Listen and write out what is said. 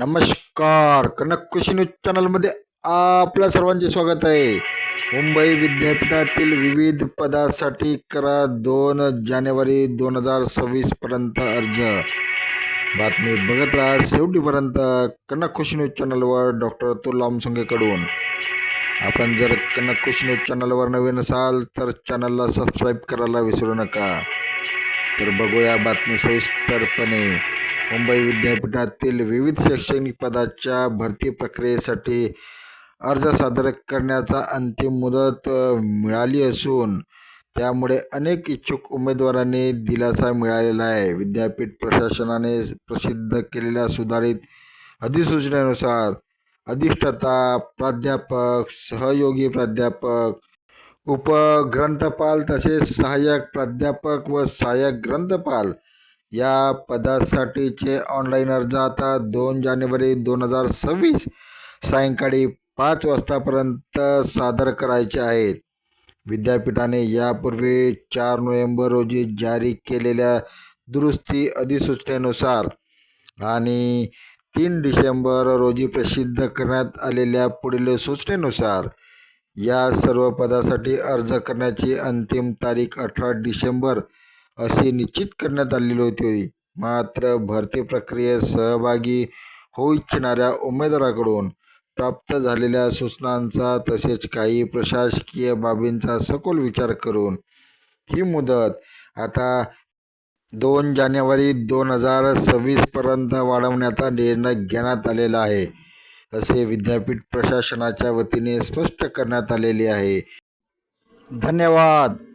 नमस्कार. कनक कृषी न्यूज चॅनलमध्ये आपल्या सर्वांचे स्वागत आहे. मुंबई विद्यापीठातील विविध पदासाठी करा दोन जानेवारी दोन हजार सव्वीसपर्यंत अर्ज. बातमी बघत राहा शेवटीपर्यंत कनक कृषी न्यूज चॅनलवर डॉक्टर तुलाम लामसंगेकडून आपण जर कनक कृषी न्यूज चॅनलवर नवीन असाल तर चॅनलला सबस्क्राईब करायला विसरू नका. तर बघूया बातमी सविस्तरपणे. मुंबई विद्यापीठातील विविध शैक्षणिक पदाच्या भरती प्रक्रियेसाठी अर्ज सादर करण्याचा अंतिम मुदत मिळाली असून त्यामुळे अनेक इच्छुक उमेदवारांनी दिलासा मिळालेला आहे. विद्यापीठ प्रशासनाने प्रसिद्ध केलेल्या सुधारित अधिसूचनेनुसार अधिष्ठाता प्राध्यापक सहयोगी प्राध्यापक उपग्रंथपाल तसेच सहाय्यक प्राध्यापक व सहाय्यक ग्रंथपाल या पदासाठीचे ऑनलाईन अर्ज आता दोन जानेवारी दोन हजार सव्वीस सायंकाळी पाच वाजतापर्यंत सादर करायचे आहेत. विद्यापीठाने यापूर्वी चार नोव्हेंबर रोजी जारी केलेल्या दुरुस्ती अधिसूचनेनुसार आणि तीन डिसेंबर रोजी प्रसिद्ध करण्यात आलेल्या पुढील सूचनेनुसार या सर्व पदासाठी अर्ज करण्याची अंतिम तारीख अठरा डिसेंबर अशी निश्चित करण्यात आलेली होती. मात्र भरती प्रक्रियेत सहभागी होऊ इच्छिणाऱ्या उमेदवाराकडून प्राप्त झालेल्या सूचनांचा तसेच काही प्रशासकीय बाबींचा सखोल विचार करून ही मुदत आता दोन जानेवारी दोन हजार सव्वीसपर्यंत वाढवण्याचा निर्णय घेण्यात आलेला आहे असे विद्यापीठ प्रशासनाच्या वतीने स्पष्ट करण्यात आलेले आहे. धन्यवाद!